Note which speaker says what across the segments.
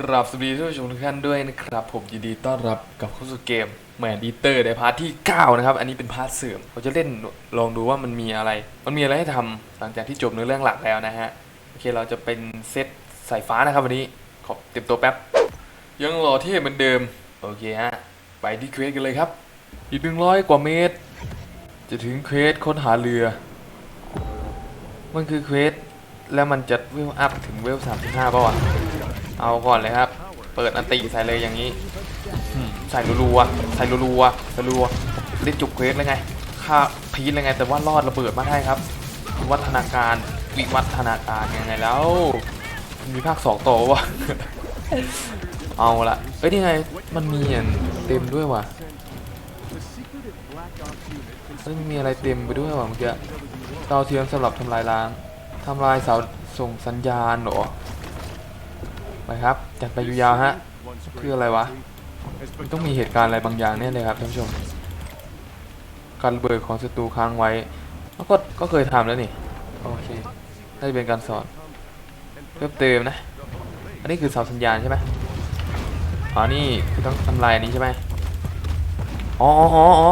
Speaker 1: กราบสวัสดีท่านผู้ชมทุกท่านด้วยนะครับ ผมยินดีต้อนรับกับเข้าสู่เกมแมนดีเตอร์ในพาร์ทที่ 9 นะครับ อันนี้เป็นพาร์ทเสริมเราจะเล่นลองดูว่ามันมีอะไร มันมีอะไรให้ทำหลังจากที่จบเนื้อเรื่องหลักแล้วนะฮะ โอเคเราจะเป็นเซตสายฟ้านะครับวันนี้ ขอเตรียมตัวแป๊บ ยังรอเท่เหมือนเดิม โอเคฮะ ไปที่เควสกันเลยครับ อีกหนึ่งร้อยกว่าเมตร จะถึงเควสค้นหาเรือ มันคือเควสแล้วมันจะเวลอัพถึงเวล35ป่าวะ เอาก่อนเลยครับ เปิดอันติใส่เลยอย่างนี้ใส่รัวๆใส่รัวๆใส่รัวๆได้จุกเควสเลยไงฆ่าพีทเลยไงแต่ว่ารอดระเบิดมาได้ครับ วัฒนาการวิวัฒนาการยังไงแล้ว มีภาคสองต่อวะเอาละเอ้ยนี่ไงมันมีอันเต็มด้วยว่ะมันมีอะไรเต็มไปด้วยว่ะเมื่อกี้ดาวเทียมสำหรับทำลายล้างทำลายเสาส่งสัญญาณหรอ ไปครับจัดไปยาวๆฮะคืออะไรวะมันต้องมีเหตุการณ์อะไรบางอย่างแน่เลยครับท่านผู้ชม การระเบิดของศัตรูค้างไว้แล้วก็ก็เคยทำแล้วนี่โอเคน่าจะเป็นการสอนเพิ่มเติมนะ อันนี้คือเสาสัญญาณใช่ไหมอ๋อนี่คือต้องทำลายอันนี้ใช่ไหมอ๋ออ๋ออ๋อ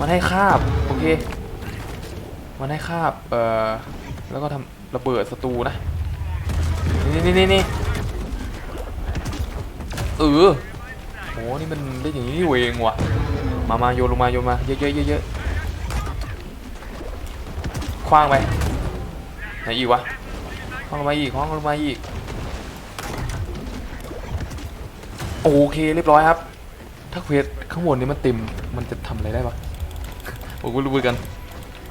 Speaker 1: มันให้คาบโอเคมันให้คาบเอ่อแล้วก็ทำระเบิดศัตรูนะนี่นี่นี่นี่ เออโหนี่มันได้อย่างนี้นี่เองว่ะ มามาโยนลงมาโยนมาเยอะเยอะเยอะเยอะคว้างไปไหนอีกวะคว้างลงมาอีกคว้างลงมาอีก โอเคเรียบร้อยครับ ถ้าเควสข้างบนนี้มันเต็มมันจะทำอะไรได้ปะผมก็รู้เหมือนกัน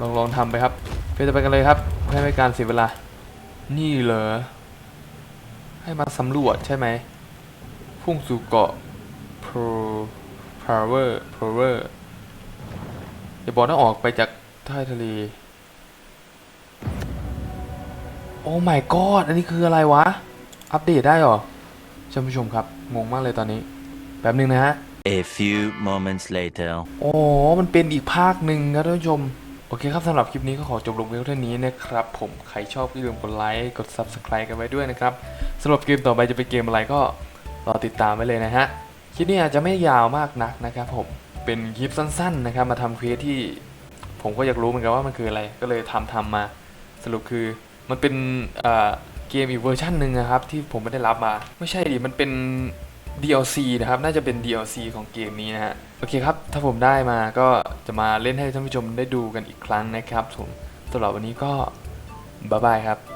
Speaker 1: ลองลองทำไปครับเควสจะไปกันเลยครับเพื่อไม่ให้การเสียเวลา นี่เหรอให้มาสำรวจใช่ไหม พุ่งสู่เกาะ Pro Power Power อย่าบอกนะออกไปจากใต้ทะเล โอ้ my god อันนี้คืออะไรวะ อัปเดตได้เหรอท่านผู้ชมครับ งงมากเลยตอนนี้ แป๊บหนึงนะฮะ
Speaker 2: A few moments later.
Speaker 1: อ๋อมันเป็นอีกภาคหนึ่งครับท่านผู้ชม โอเคครับสำหรับคลิปนี้ก็ขอจบลงเพียงเท่านี้นะครับ ผมใครชอบก็อย่าลืมกดไลค์ กด Subscribe กันไว้ด้วยนะครับสำหรับเกมต่อไปจะเป็นเกมอะไรก็ รอติดตามไว้เลยนะฮะคลิปนี้อาจจะไม่ยาวมากนักนะครับผมเป็นคลิปสั้นๆนะครับมาทำเควสที่ ผมก็อยากรู้เหมือนกันว่ามันคืออะไรก็เลยทำทำมา สรุปคือมันเป็นเอ่อเกมอีกเวอร์ชันหนึ่งนะครับที่ผมไม่ได้รับมา ไม่ใช่ดิมันเป็น DLC นะครับ น่าจะเป็น DLC ของเกมนี้นะฮะ โอเคครับ ถ้าผมได้มาก็จะมาเล่นให้ท่านผู้ชมได้ดูกันอีกครั้งนะครับผมสำหรับวันนี้ก็ บ๊ายบายครับ